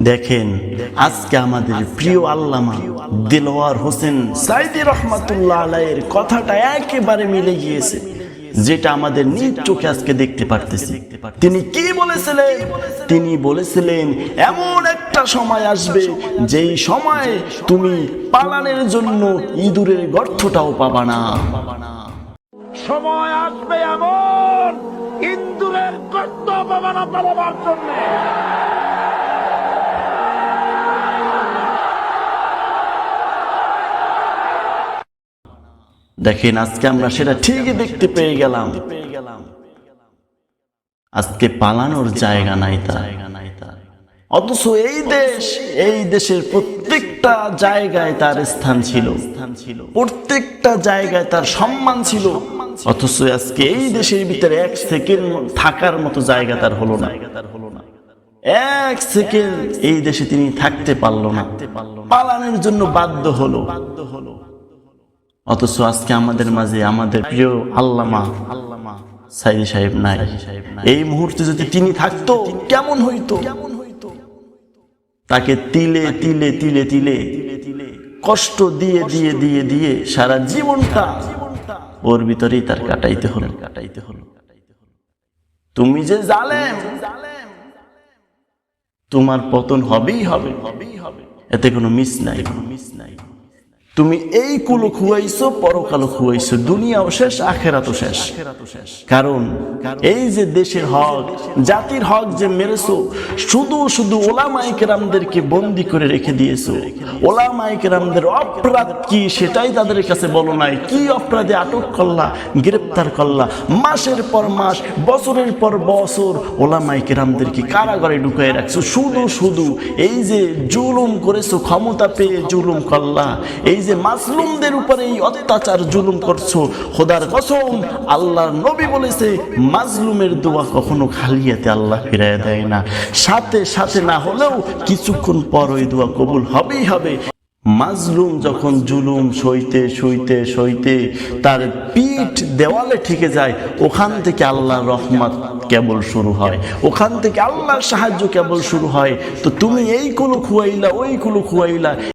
দেখেন, আজকে আমাদের প্রিয় আল্লামা দিলওয়ার হোসেন সাইদি রহমাতুল্লাহ আলাইয়ের কথাটা একেবারে মিলে গিয়েছে, যেটা আমাদের নিজ চোখে আজকে দেখতে পারতেছি। তিনি কি বলেছিলেন? তিনি বলেছিলেন, এমন একটা সময় আসবে, যেই সময় তুমি পালানের জন্য ইঁদুরের গর্তটাও পাবা না। সময় আসবে এমন ইন্দুরের গর্ত পাবানা পালাবার জন্য। দেখেন আজকে আমরা সেটা ঠিকই দেখতে পেয়ে গেলাম। আজকে পালানোর জায়গা নাই তার অথচ এই দেশ, এই দেশের প্রত্যেকটা জায়গায় তার স্থান ছিল। প্রত্যেকটা জায়গায় তার সম্মান ছিল। অথচ আজকে এই দেশের ভিতরে এক সেকেন্ড থাকার মতো জায়গা তার হলো না। এক সেকেন্ড এই দেশে তিনি থাকতে পারল না। পালানোর জন্য বাধ্য হলো বাধ্য হলো। অথচ আজকে আমাদের মাঝে আমাদের প্রিয় আল্লামা আল্লামা সাইদি সাহেব নাই। এই মুহূর্তে যদি তিনি থাকতো, কেমন হইতো? কেমন হইতো তাকে তিলে তিলে তিলে তিলে কষ্ট দিয়ে দিয়ে দিয়ে দিয়ে সারা জীবনটা ওর ভিতরেই তার কাটাইতে হলো। কাটাইতে হলো তুমি যে জালেম, তোমার পতন হবেই হবে। হবেই হবে এতে কোনো মিস নাই। কোনো মিস তুমি এই কুলো খুয়াইছো পরকালও খুয়াইছো, দুনিয়াও শেষ, আখেরাতও শেষ। কারণ এই যে দেশের হক, জাতির হক যে মেরেছো, শুধু শুধু ওলামাই কেরামদেরকে বন্দি করে রেখে দিয়েছ। ওলামাই কেরামদের অপরাধ কি সেটাই তাদের কাছে বলো নাই। কি অপরাধে আটক করলা, গ্রেপ্তার করলা? মাসের পর মাস, বছরের পর বছর ওলামাই কেরামদেরকে কারাগারে ঢুকাই রাখছো। শুধু শুধু এই যে জুলুম করেছ, ক্ষমতা পেয়ে জুলুম করলা, এই যে মাসলুমদের উপরে এই অত্যাচার জুলুম করছ, খোদার কসম, আল্লাহর নবী বলেছে মাজলুমের দোয়া কখনো খালিয়াতে আল্লাহ ফিরাই দেয় না। সাথে সাথে না হলেও কিছুক্ষণ পর ওই দোয়া কবুল হবেই হবে। মাজলুম যখন জুলুম সইতে সইতে সইতে তার পিঠ দেওয়ালে ঠেকে যায়, ওখান থেকে আল্লাহর রহমত কেবল শুরু হয়। ওখান থেকে আল্লাহর সাহায্য কেবল শুরু হয়। তো তুমি এই কুলো খুয়াইলা, ওই কুলো খুয়াইলা।